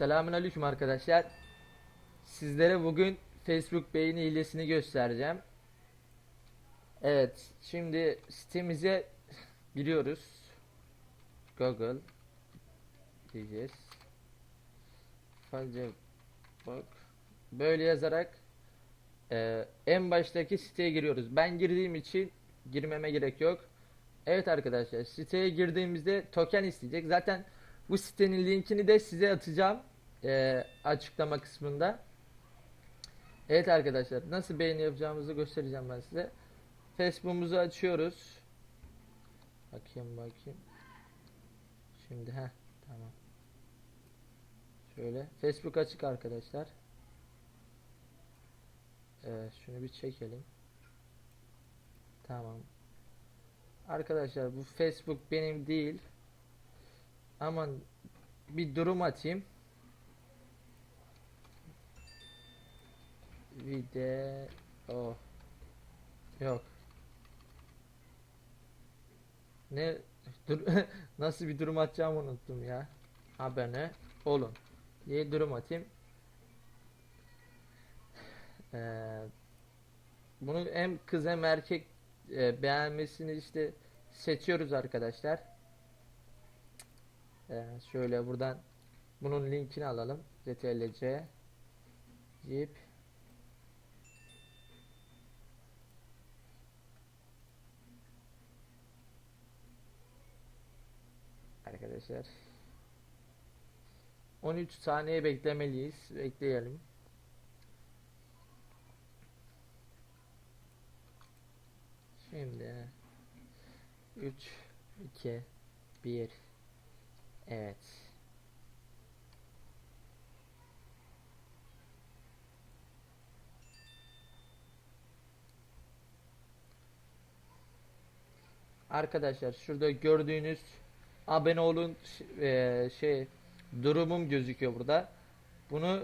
Selamünaleyküm arkadaşlar. Sizlere bugün Facebook beğeni hilesini göstereceğim. Evet, şimdi sitemize giriyoruz. Google diyeceğiz. Sadece bak. Böyle yazarak e, en baştaki siteye giriyoruz. Ben girdiğim için girmeme gerek yok. Evet arkadaşlar, siteye girdiğimizde token isteyecek. Zaten bu sitenin linkini de size atacağım e, açıklama kısmında. Evet arkadaşlar nasıl beğeni yapacağımızı göstereceğim ben size. Facebook'umuzu açıyoruz. Bakayım bakayım. Şimdi ha tamam. Şöyle Facebook açık arkadaşlar. Evet şunu bir çekelim. Tamam. Arkadaşlar bu Facebook benim değil. Aman bir durum atayım. Video yok. Ne dur nasıl bir durum atacağımı unuttum ya. Abone olun diye durum atayım. Ee, bunu hem kız hem erkek e, beğenmesini işte seçiyoruz arkadaşlar. Ee, şöyle buradan bunun linkini alalım. CTRL-C Zip Arkadaşlar 13 saniye beklemeliyiz. Bekleyelim. Şimdi 3 2 1 Evet. Arkadaşlar şurada gördüğünüz abone eee, şey durumum gözüküyor burada. Bunu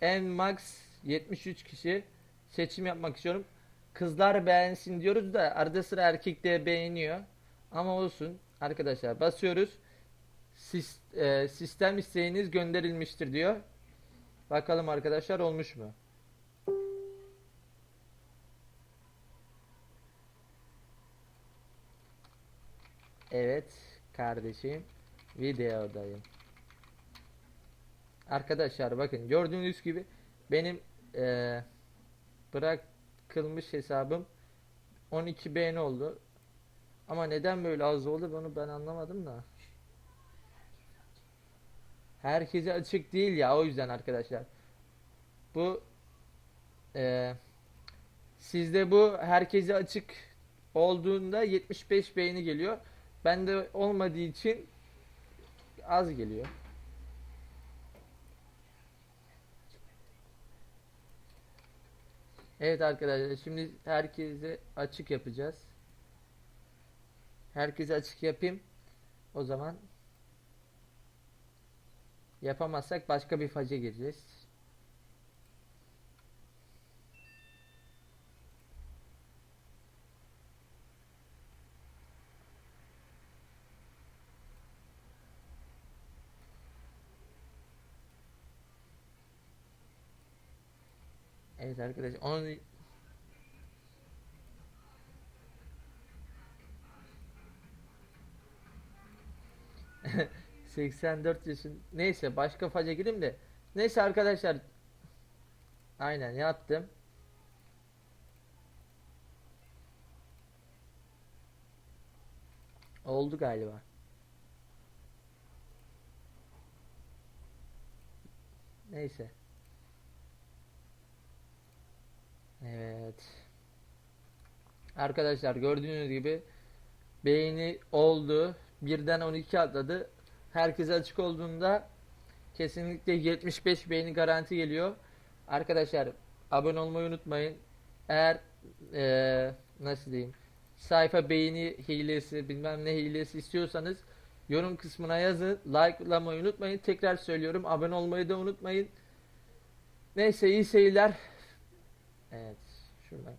en max 73 kişi seçim yapmak istiyorum. Kızlar beğensin diyoruz da arada sıra erkek de beğeniyor. Ama olsun arkadaşlar basıyoruz. Sis- eee, sistem isteğiniz gönderilmiştir diyor. Bakalım arkadaşlar olmuş mu? Evet kardeşim videodayım. Arkadaşlar bakın gördüğünüz gibi benim eee, bırakılmış hesabım 12 beğeni oldu. Ama neden böyle az oldu bunu ben anlamadım da. Herkese açık değil ya o yüzden arkadaşlar. Bu eee sizde bu herkese açık olduğunda 75 beğeni geliyor. Bende olmadığı için az geliyor. Evet arkadaşlar şimdi herkese açık yapacağız. Herkese açık yapayım. O zaman yapamazsak başka bir faca gireceğiz. Evet arkadaşlar onu 84 yaşın neyse başka faca gireyim de. Neyse arkadaşlar. Aynen yattım oldu galiba. Neyse evet arkadaşlar gördüğünüz gibi beğeni oldu birden 12 atladı herkese açık olduğunda kesinlikle 75 beğeni garanti geliyor. Arkadaşlar abone olmayı unutmayın. Eğer eee, nasıl diyeyim sayfa beğeni hilesi bilmem ne hilesi istiyorsanız yorum kısmına yazın. Like'lamayı unutmayın. Tekrar söylüyorum abone olmayı da unutmayın. Neyse iyi seyirler. Evet şuradan